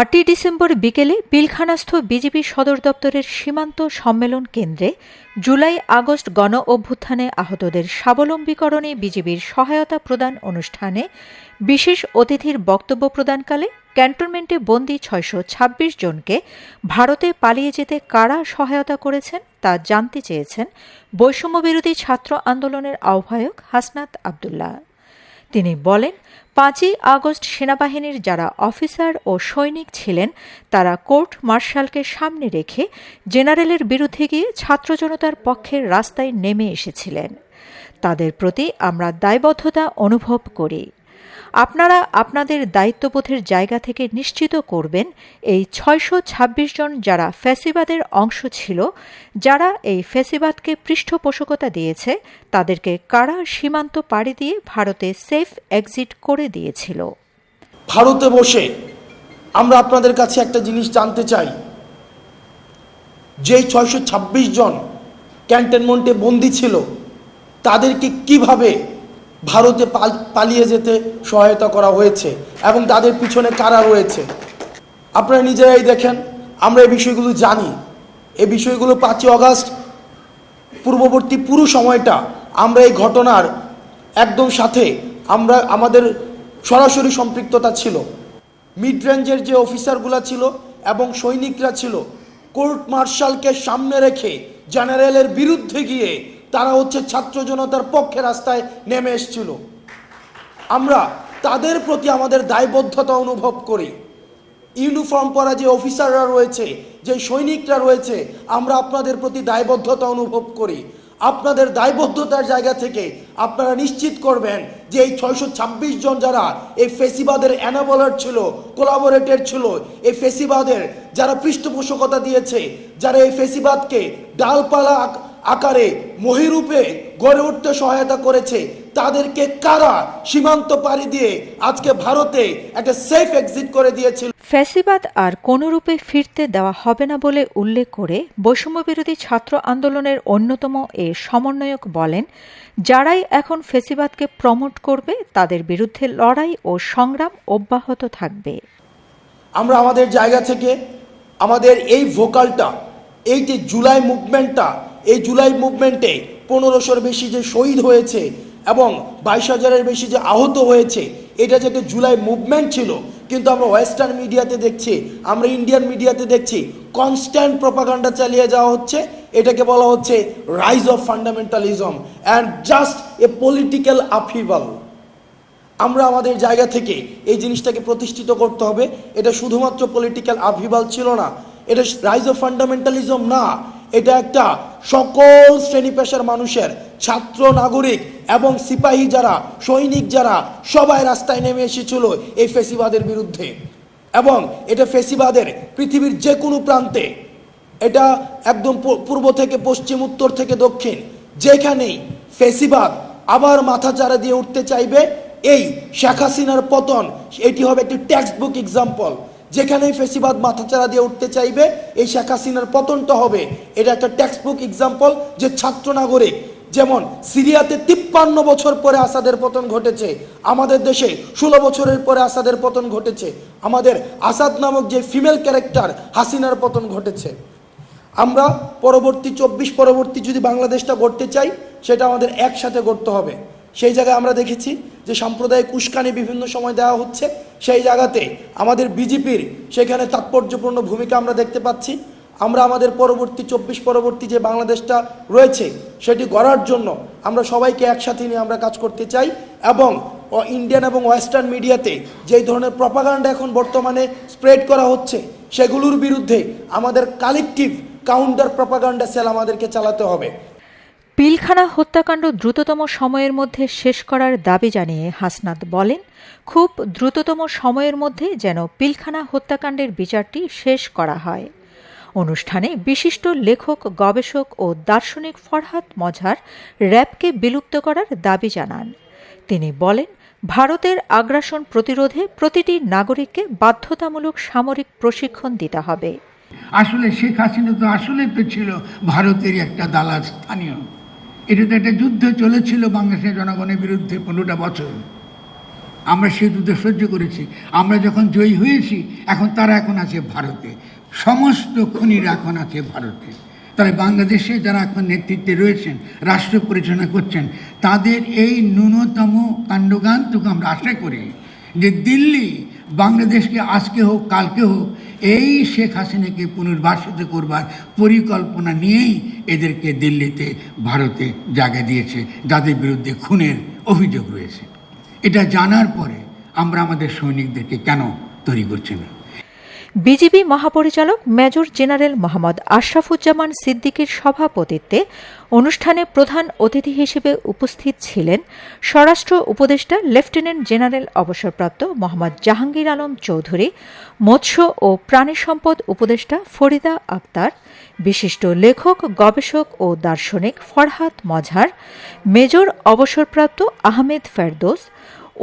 আটই ডিসেম্বর বিকেলে পিলখানাস্থ বিজেপি সদর দপ্তরের সীমান্ত সম্মেলন কেন্দ্রে জুলাই আগস্ট গণ অভ্যুত্থানে আহতদের স্বাবলম্বীকরণে বিজেপির সহায়তা প্রদান অনুষ্ঠানে বিশেষ অতিথির বক্তব্য প্রদানকালে ক্যান্টনমেন্টে বন্দী ছয়শো ছাব্বিশ জনকে ভারতে পালিয়ে যেতে কারা সহায়তা করেছেন তা জানতে চেয়েছেন বৈষম্যবিরোধী ছাত্র আন্দোলনের আহ্বায়ক হাসনাত আবদুল্লাহ। তিনি বলেন, পাঁচই আগস্ট সেনাবাহিনীর যারা অফিসার ও সৈনিক ছিলেন, তারা কোর্ট মার্শালকে সামনে রেখে জেনারেলের বিরুদ্ধে গিয়ে ছাত্র জনতার পক্ষের রাস্তায় নেমে এসেছিলেন। তাদের প্রতি আমরা দায়বদ্ধতা অনুভব করি। আপনারা আপনাদের দায়িত্ববোধের জায়গা থেকে নিশ্চিত করবেন এই ছয়শো ছাব্বিশ জন যারা ফ্যাসিবাদের অংশ ছিল, যারা এই ফ্যাসিবাদকে পৃষ্ঠপোষকতা দিয়েছে, তাদেরকে কারা সীমান্ত পাড়ি দিয়ে ভারতে সেফ এক্সিট করে দিয়েছিল। ভারতে বসে আমরা আপনাদের কাছে একটা জিনিস জানতে চাই। যেই ছয়শো জন ক্যান্টনমেন্টে বন্দি ছিল, তাদেরকে কীভাবে ভারতে পালিয়ে যেতে সহায়তা করা হয়েছে এবং তাদের পিছনে কারা রয়েছে? আপনারা নিজেরাই দেখেন, আমরা এই বিষয়গুলো জানি। এই বিষয়গুলো পাঁচই অগাস্ট, পূর্ববর্তী পুরো সময়টা আমরা এই ঘটনার একদম সাথে আমরা, আমাদের সরাসরি সম্পৃক্ততা ছিল। মিড রেঞ্জের যে অফিসারগুলো ছিল এবং সৈনিকরা ছিল, কোর্ট মার্শালকে সামনে রেখে জেনারেলের বিরুদ্ধে গিয়ে তারা হচ্ছে ছাত্র জনতার পক্ষে রাস্তায় নেমে এসেছিল। আমরা তাদের প্রতি আমাদের দায়বদ্ধতা অনুভব করি। ইউনিফর্ম পরা যে অফিসাররা রয়েছে, যে সৈনিকরা রয়েছে, আমরা আপনাদের প্রতি দায়বদ্ধতা অনুভব করি। আপনাদের দায়বদ্ধতার জায়গা থেকে আপনারা নিশ্চিত করবেন যে এই ছয়শো ছাব্বিশ জন যারা এই ফেসিবাদের অ্যানাবলার ছিল কোলাবোরেটেড ছিল, এই ফেসিবাদের যারা পৃষ্ঠপোষকতা দিয়েছে, যারা এই ফেসিবাদকে ডালপালা আকারে মহিরূপে গড়ে উঠতে সহায়তা করেছে। তাদেরকে কারা সীমান্ত পাড়ি দিয়ে আজকে ভারতে একটা সেফ এক্সিট করে দিয়েছিল? ফ্যাসিবাদ আর কোনো রূপে ফিরতে দেওয়া হবে না বলে উল্লেখ করে বৈষম্যবিরোধী ছাত্র আন্দোলনের অন্যতম এ সমন্বয়ক বলেন যারাই এখন ফেসিবাদকে প্রমোট করবে তাদের বিরুদ্ধে লড়াই ও সংগ্রাম অব্যাহত থাকবে। আমরা আমাদের জায়গা থেকে আমাদের এই ভোকালটা এই যে জুলাই মুভমেন্টটা এই জুলাই মুভমেন্টে পনেরোশোর বেশি যে শহীদ হয়েছে এবং বাইশ হাজারের বেশি যে আহত হয়েছে, এটা যে একটা জুলাই মুভমেন্ট ছিল, কিন্তু আমরা ওয়েস্টার্ন মিডিয়াতে দেখছি, আমরা ইন্ডিয়ান মিডিয়াতে দেখছি কনস্ট্যান্ট প্রপাগান্ডা চালিয়ে যাওয়া হচ্ছে, এটাকে বলা হচ্ছে rise of fundamentalism and just a political upheaval আমরা আমাদের জায়গা থেকে এই জিনিসটাকে প্রতিষ্ঠিত করতে হবে, এটা শুধুমাত্র পলিটিক্যাল আভিবাল ছিল না, এটা রাইজ অফ ফান্ডামেন্টালিজম না, এটা একটা সকল শ্রেণি পেশার মানুষের ছাত্র, নাগরিক এবং সিপাহী যারা, সৈনিক যারা, সবাই রাস্তায় নেমে এসেছিল এই ফেসিবাদের বিরুদ্ধে। এবং এটা ফেসিবাদের পৃথিবীর যে কোনো প্রান্তে, এটা একদম পূর্ব থেকে পশ্চিম, উত্তর থেকে দক্ষিণ, যেখানেই ফেসিবাদ আবার মাথা চারা দিয়ে উঠতে চাইবে, এই শেখ হাসিনার পতন, এটি হবে একটি টেক্সট বুক এক্সাম্পল যেখানেই ফেসিবাদ মাথাচাড়া দিয়ে উঠতে চাইবে, এই শেখ হাসিনার পতনটা হবে। এটা একটা টেক্সটবুক এক্সাম্পল যে ছাত্র নাগরিক, যেমন সিরিয়াতে তিপ্পান্ন বছর পরে আসাদের পতন ঘটেছে, আমাদের দেশে ষোলো বছরের পরে আসাদের পতন ঘটেছে, আমাদের আসাদ নামক যে ফিমেল ক্যারেক্টার হাসিনার পতন ঘটেছে। আমরা পরবর্তী চব্বিশ পরবর্তী যদি বাংলাদেশটা গড়তে চাই, সেটা আমাদের একসাথে গড়তে হবে। সেই জায়গায় আমরা দেখেছি যে সাম্প্রদায়িক উস্কানি বিভিন্ন সময় দেওয়া হচ্ছে, সেই জায়গাতে আমাদের বিজেপির সেখানে তাৎপর্যপূর্ণ ভূমিকা আমরা দেখতে পাচ্ছি। আমরা আমাদের পরবর্তী চব্বিশ পরবর্তী যে বাংলাদেশটা রয়েছে, সেটি গড়ার জন্য আমরা সবাইকে একসাথে নিয়ে আমরা কাজ করতে চাই এবং ইন্ডিয়ান এবং ওয়েস্টার্ন মিডিয়াতে যেই ধরনের প্রপাগান্ডা এখন বর্তমানে স্প্রেড করা হচ্ছে, সেগুলোর বিরুদ্ধে আমাদের কালেকটিভ কাউন্টার প্রপাগান্ডা সেল আমাদেরকে চালাতে হবে। পিলখানা হত্যাকাণ্ড দ্রুততম সময়ের মধ্যে শেষ করার দাবি জানিয়ে হাসনাত বলেন, খুব দ্রুততম সময়ের মধ্যে যেন পিলখানা হত্যাকাণ্ডের বিচারটি শেষ করা হয়। অনুষ্ঠানে বিশিষ্ট লেখক, গবেষক ও দার্শনিক ফরহাদ মজহার র্যাবকে বিলুপ্ত করার দাবি জানান। তিনি বলেন, ভারতের আগ্রাসন প্রতিরোধে প্রতিটি নাগরিককে বাধ্যতামূলক সামরিক প্রশিক্ষণ দিতে হবে। আসলে শেখ হাসিনা তো আসলে তো ছিল ভারতেরই একটা দালাল, স্থানীয়। এটা তো একটা যুদ্ধ চলেছিল বাংলাদেশের জনগণের বিরুদ্ধে পনেরোটা বছর। আমরা সেই যুদ্ধ সহ্য করেছি। আমরা যখন জয়ী হয়েছি, এখন তারা এখন আছে ভারতে। সমস্ত খুনিরা এখন আছে ভারতে। তাহলে বাংলাদেশে যারা এখন নেতৃত্বে রয়েছেন, রাষ্ট্র পরিচালনা করছেন, তাদের এই ন্যূনতম কাণ্ডজ্ঞানটুকু আমরা আশা করি যে দিল্লি বাংলাদেশকে আজকে হোক, কালকে হোক, এই শেখ হাসিনাকে পুনর্বাসিত করবার পরিকল্পনা নিয়েই এদেরকে দিল্লিতে, ভারতে জায়গা দিয়েছে। যাদের বিরুদ্ধে খুনের অভিযোগ রয়েছে। এটা জানার পরে আমরা আমাদের সৈনিকদেরকে কেন তৈরি করছি না? বিজিবি মহাপরিচালক মেজর জেনারেল মোহাম্মদ আশরাফুজ্জামান সিদ্দিকীর সভাপতিত্বে অনুষ্ঠানে প্রধান অতিথি হিসেবে উপস্থিত ছিলেন স্বরাষ্ট্র উপদেষ্টা লেফটেন্যান্ট জেনারেল অবসরপ্রাপ্ত মোহাম্মদ জাহাঙ্গীর আলম চৌধুরী, মৎস্য ও প্রাণী সম্পদ উপদেষ্টা ফরিদা আক্তার বিশিষ্ট লেখক, গবেষক ও দার্শনিক ফরহাদ মজহার মেজর অবসরপ্রাপ্ত আহমেদ ফেরদোস,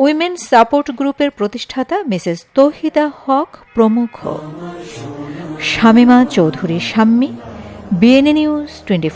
উইমেন সাপোর্ট গ্রুপের প্রতিষ্ঠাতা মিসেস তৌহিদা হক প্রমুখ। Shamima Chowdhury Shammi BNA news twenty